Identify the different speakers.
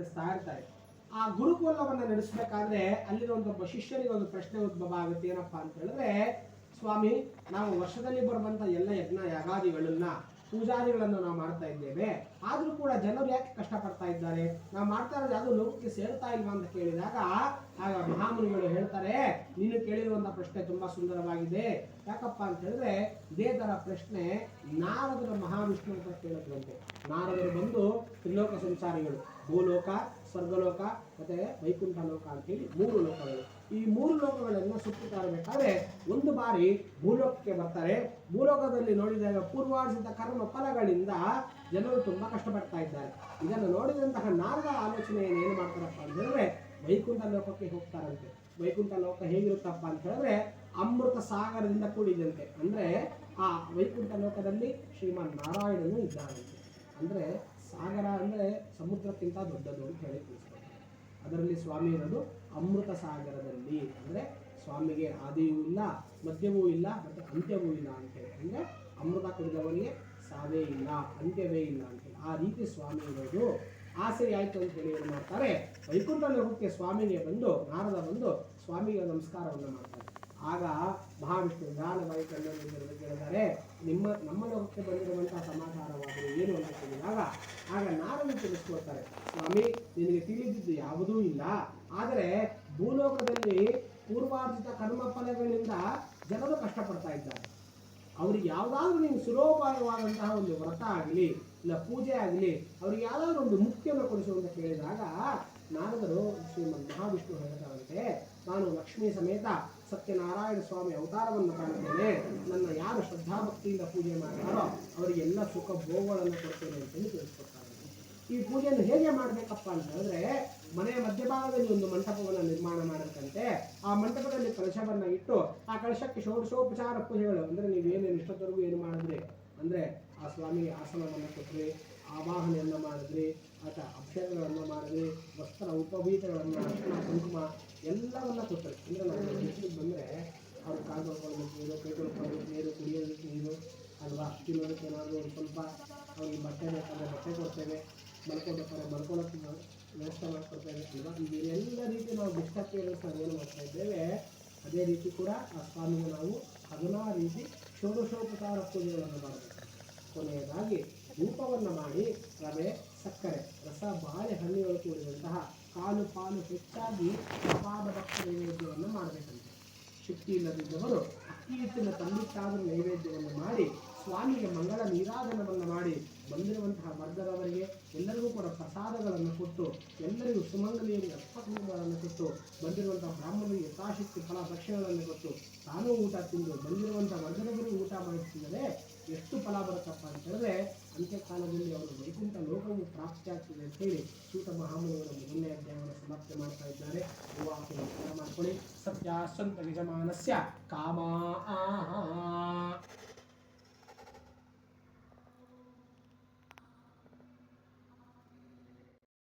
Speaker 1: ನಡೆಸ್ತಾ ಇರ್ತಾರೆ. ಆ ಗುರುಕುಲವನ್ನ ನಡೆಸಬೇಕಾದ್ರೆ ಅಲ್ಲಿರುವಂತ ಶಿಷ್ಯರಿಗೆ ಒಂದು ಪ್ರಶ್ನೆ ಉದ್ಭವ ಆಗುತ್ತೆ. ಏನಪ್ಪಾ ಅಂತ ಹೇಳಿದ್ರೆ, ಸ್ವಾಮಿ, ನಾವು ವರ್ಷದಲ್ಲಿ ಬರುವಂತ ಎಲ್ಲ ಯಜ್ಞ, ಯಾಗಾದಿಗಳನ್ನ ಪೂಜಾದಿಗಳನ್ನು ನಾವು ಮಾಡ್ತಾ ಇದ್ದೇವೆ. ಆದ್ರೂ ಕೂಡ ಜನರು ಯಾಕೆ ಕಷ್ಟಪಡ್ತಾ ಇದ್ದಾರೆ? ನಾವು ಮಾಡ್ತಾ ಇರೋದು ಯಾವುದು ಲೋಕಕ್ಕೆ ಸೇರ್ತಾ ಇಲ್ವಾ ಅಂತ ಕೇಳಿದಾಗ, ಆಗ ಮಹಾಮುನಿಗಳು ಹೇಳ್ತಾರೆ ಪ್ರಶ್ನೆ ತುಂಬಾ ಸುಂದರವಾಗಿದೆ. ಯಾಕಪ್ಪ ಅಂತ ಹೇಳಿದ್ರೆ ಇದೇ ತರ ಪ್ರಶ್ನೆ ನಾರದರ ಮಹಾವಿಷ್ಣು ಅಂತ ಕೇಳಿದ್ರಂತೆ ನಾರದರು ಬಂದು ತ್ರಿಲೋಕ ಸಂಚಾರಿಗಳು ಭೂಲೋಕ, ಸ್ವರ್ಗಲೋಕ ಮತ್ತೆ ವೈಕುಂಠ ಲೋಕ ಅಂತ ಹೇಳಿ ಮೂರು ಲೋಕಗಳು. ಈ ಮೂರು ಲೋಕಗಳನ್ನ ಸುತ್ತುತ್ತಾ ಒಂದು ಬಾರಿ ಭೂಲೋಕಕ್ಕೆ ಬರ್ತಾರೆ. ಭೂಲೋಕದಲ್ಲಿ ನೋಡಿದಾಗ ಪೂರ್ವಾರ್ಜಿತ ಕರ್ಮ ಫಲಗಳಿಂದ ಜನರು ತುಂಬಾ ಕಷ್ಟಪಡ್ತಾ ಇದ್ದಾರೆ. ಇದನ್ನು ನೋಡಿದಂತಹ ನಾರದ ಆಲೋಚನೆಯನ್ನು ಏನು ಮಾಡ್ತಾರಪ್ಪ ಅಂತ ಹೇಳಿದ್ರೆ ವೈಕುಂಠ ಲೋಕಕ್ಕೆ ಹೋಗ್ತಾರಂತೆ. ವೈಕುಂಠ ಲೋಕ ಹೇಗಿರುತ್ತಪ್ಪ ಅಂತ ಹೇಳಿದ್ರೆ ಅಮೃತ ಸಾಗರದಿಂದ ಕೂಡಿದಂತೆ. ಅಂದ್ರೆ ಆ ವೈಕುಂಠ ಲೋಕದಲ್ಲಿ ಶ್ರೀಮಾನ್ ನಾರಾಯಣನು ಇದ್ದಾರಂತೆ. ಅಂದ್ರೆ ಸಾಗರ ಅಂದ್ರೆ ಸಮುದ್ರಕ್ಕಿಂತ ದೊಡ್ಡದು ಅಂತ ಹೇಳಿ ತಿಳಿಸ್ತಾರೆ ಅದರಲ್ಲಿ ಸ್ವಾಮಿ ಇರೋದು ಅಮೃತ ಸಾಗರದಲ್ಲಿ. ಅಂದ್ರೆ ಸ್ವಾಮಿಗೆ ಆದಿಯೂ ಇಲ್ಲ ಮಧ್ಯವೂ ಇಲ್ಲ, ಮತ್ತೆ ಅಂತ್ಯವೂ ಇಲ್ಲ ಅಂತ ಹೇಳಿ. ಅಂದ್ರೆ ಅಮೃತ ಕುಡಿದವನಿಗೆ ಸಾವೇ ಇಲ್ಲ, ಅಂತ್ಯವೇ ಇಲ್ಲ ಅಂತೇಳಿ ಆ ರೀತಿ ಸ್ವಾಮಿ ಇರೋದು ಆಸೆ ಆಯಿತು ಅಂತ ಹೇಳಿ ಏನು ಮಾಡ್ತಾರೆ? ವೈಕುಂಠ ಲೋಕಕ್ಕೆ ಸ್ವಾಮಿಗೆ ಬಂದು, ನಾರದ ಬಂದು ಸ್ವಾಮಿಗೆ ನಮಸ್ಕಾರವನ್ನು ಮಾಡ್ತಾರೆ. ಆಗ ಮಹಾವಿಷ್ಣು ನಿಧಾನವಾಗಿ ಕಣ್ಣನ್ನು ಕೇಳಿದ್ದಾರೆ ನಿಮ್ಮ, ನಮ್ಮ ಲೋಕಕ್ಕೆ ಬಂದಿರುವಂತಹ ಸಮಾಚಾರವಾದರೆ ಏನು ಅಂತ ಕೇಳಿದಾಗ, ಆಗ ನಾರನ್ನು ತಿಳಿಸ್ಕೊಳ್ತಾರೆ ಸ್ವಾಮಿ, ನಿನಗೆ ತಿಳಿದಿದ್ದು ಯಾವುದೂ ಇಲ್ಲ. ಆದರೆ ಭೂಲೋಕದಲ್ಲಿ ಪೂರ್ವಾರ್ಜಿತ ಕರ್ಮ ಫಲಗಳಿಂದ ಜನರು ಕಷ್ಟಪಡ್ತಾ ಇದ್ದಾರೆ. ಅವ್ರಿಗೆ ಯಾವುದಾದ್ರೂ ನೀವು ಸುಲೋಪಾಯವಾದಂತಹ ಒಂದು ವ್ರತ ಆಗಲಿ ಇಲ್ಲ, ಪೂಜೆ ಆಗಲಿ, ಅವ್ರಿಗೆ ಯಾವ್ದಾದ್ರು ಒಂದು ಮುಕ್ತಿಯನ್ನು ಕೊಡಿಸು ಅಂತ ಕೇಳಿದಾಗ, ನಾರದರು ಶ್ರೀಮನ್ ಮಹಾವಿಷ್ಣು ಹೇಳ್ತಾರಂತೆ ನಾನು ಲಕ್ಷ್ಮೀ ಸಮೇತ ಸತ್ಯನಾರಾಯಣ ಸ್ವಾಮಿ ಅವತಾರವನ್ನು ಕಾಣುತ್ತೇನೆ ನನ್ನ ಯಾರು ಶ್ರದ್ಧಾಭಕ್ತಿಯಿಂದ ಪೂಜೆ ಮಾಡ್ತಾರೋ ಅವರಿಗೆಲ್ಲ ಸುಖ ಭೋಗಗಳನ್ನು ಕೊಡ್ತೇನೆ ಅಂತೇಳಿ ತಿಳಿಸ್ಕೊಡ್ತಾರೆ. ಈ ಪೂಜೆಯನ್ನು ಹೇಗೆ ಮಾಡಬೇಕಪ್ಪ ಅಂತ ಹೇಳಿದ್ರೆ, ಮನೆಯ ಮಧ್ಯಭಾಗದಲ್ಲಿ ಒಂದು ಮಂಟಪವನ್ನು ನಿರ್ಮಾಣ ಮಾಡಿರ್ತಂತೆ ಆ ಮಂಟಪದಲ್ಲಿ ಕಳಶವನ್ನು ಇಟ್ಟು, ಆ ಕಲಶಕ್ಕೆ ಷೋಡಶೋಪಚಾರ ಪೂಜೆಗಳು. ನೀವು ಏನೇನು ಇಷ್ಟದವರಿಗೂ ಏನು ಮಾಡಿದ್ರಿ? ಅಂದ್ರೆ ಆ ಸ್ವಾಮಿಗೆ ಆಸನವನ್ನು ಕೊಟ್ಟರೆ ಆವಾಹನೆಯನ್ನು ಮಾಡಿದ್ರೆ, ಆತ ಅಭಿಷೇಕಗಳನ್ನು ಮಾಡಿದ್ರೆ, ವಸ್ತ್ರ ಉಪಭೀತಗಳನ್ನು ಅರ್ಶನ ಕುಂಕುಮ ಎಲ್ಲವನ್ನ ಕೊಟ್ಟರು ಅಂದರೆ ನಾವು ಬಿಸಿಲಿಗೆ ಬಂದರೆ ಅವ್ರು ಕಾಲು ತೊಳ್ಕೊಳ್ಬೇಕು ನೀರು ಕೈ ತೊಳ್ಕೊಳ್ಬೇಕು ನೀರು ಕುಡಿಯೋದಕ್ಕೆ ನೀರು, ಅಲ್ವಾ? ತಿನ್ನೋದಕ್ಕೆ ಏನಾದರೂ ಒಂದು ಸ್ವಲ್ಪ ಅವ್ರಿಗೆ ಬಟ್ಟೆ ಬೇಕಾದ್ರೆ ಬಟ್ಟೆ ಕೊಡ್ತೇವೆ ಮಲ್ಕೋಬೇಕಾದ್ರೆ ಮಲ್ಕೊಳ್ಳೋಕ್ಕೆ ವ್ಯವಸ್ಥೆ ಮಾಡಿಕೊಡ್ತೇವೆ, ಅಲ್ವಾ? ಈಗ ಎಲ್ಲ ರೀತಿ ನಾವು ಬಿಟ್ಟಕ್ಕೆ ಸರ್ ಏನು ಮಾಡ್ತಾ ಇದ್ದೇವೆ, ಅದೇ ರೀತಿ ಕೂಡ ಆ ಸ್ವಾಮಿಗೆ ನಾವು ಹದಿನಾರು ರೀತಿ ಷೋಡಶೋಪಚಾರ ಪೂಜೆಗಳನ್ನು ಮಾಡಬೇಕು ಕೊನೆಯದಾಗಿ ಧೂಪವನ್ನು ಮಾಡಿ ರವೆ, ಸಕ್ಕರೆ, ರಸ ಬಾಳೆಹಣ್ಣುಗಳು ಕೂಡಿದಂತಹ ಕಾಲು ಪಾಲು ಹೆಚ್ಚಾಗಿ ಅಪಾದ ಭಕ್ತ ನೈವೇದ್ಯವನ್ನು ಮಾಡಬೇಕಂತೆ. ಶಕ್ತಿ ಇಲ್ಲದಿದ್ದವರು ಅಕ್ಕಿ ಹಿಟ್ಟಿನ ತಂಬಿಟ್ಟಾದರೂ ನೈವೇದ್ಯವನ್ನು ಮಾಡಿ ಸ್ವಾಮಿಗೆ ಮಂಗಳ ನೀರಾಧನವನ್ನು ಮಾಡಿ ಬಂದಿರುವಂತಹ ವರ್ಗದವರಿಗೆ ಎಲ್ಲರಿಗೂ ಕೂಡ ಪ್ರಸಾದಗಳನ್ನು ಕೊಟ್ಟು, ಎಲ್ಲರಿಗೂ ಸುಮಂಗಲಿಯಲ್ಲಿ ಅಷ್ಟಕುಂಭಗಳನ್ನು ಕೊಟ್ಟು, ಬಂದಿರುವಂತಹ ಬ್ರಾಹ್ಮಣರಿಗೆ ಯಥಾಶಕ್ತಿ ಫಲ ಭಕ್ಷ್ಯಗಳನ್ನು ಕೊಟ್ಟು ತಾನೂ ಊಟ ತಿಂದು ಬಂದಿರುವಂತಹ ವರ್ಗದವರಿಗೂ ಊಟ ಮಾಡಿಸಿದರೆ ಎಷ್ಟು ಫಲ ಬರುತ್ತಪ್ಪ ಅಂತ ಹೇಳಿದ್ರೆ ಅಂತ್ಯಕಾಲದಲ್ಲಿ ಅವರು ವೈಕುಂಠ ಲೋಕವು ಪ್ರಾಪ್ತಿಯಾಗ್ತದೆ ಅಂತ ಹೇಳಿ ಸೂತ ಮಹಾಮುನಿಯವರ ಮೊದಲನೇ ಅಧ್ಯಾಯವನ್ನು ಸಮಾಪ್ತಿ ಮಾಡ್ತಾ ಇದ್ದಾರೆ. ಮಾಡ್ಕೊಳ್ಳಿ. ಸತ್ಯ ನಿಗಮಾನಸ್ಯ ಕಾಮ ಕಾಮಾ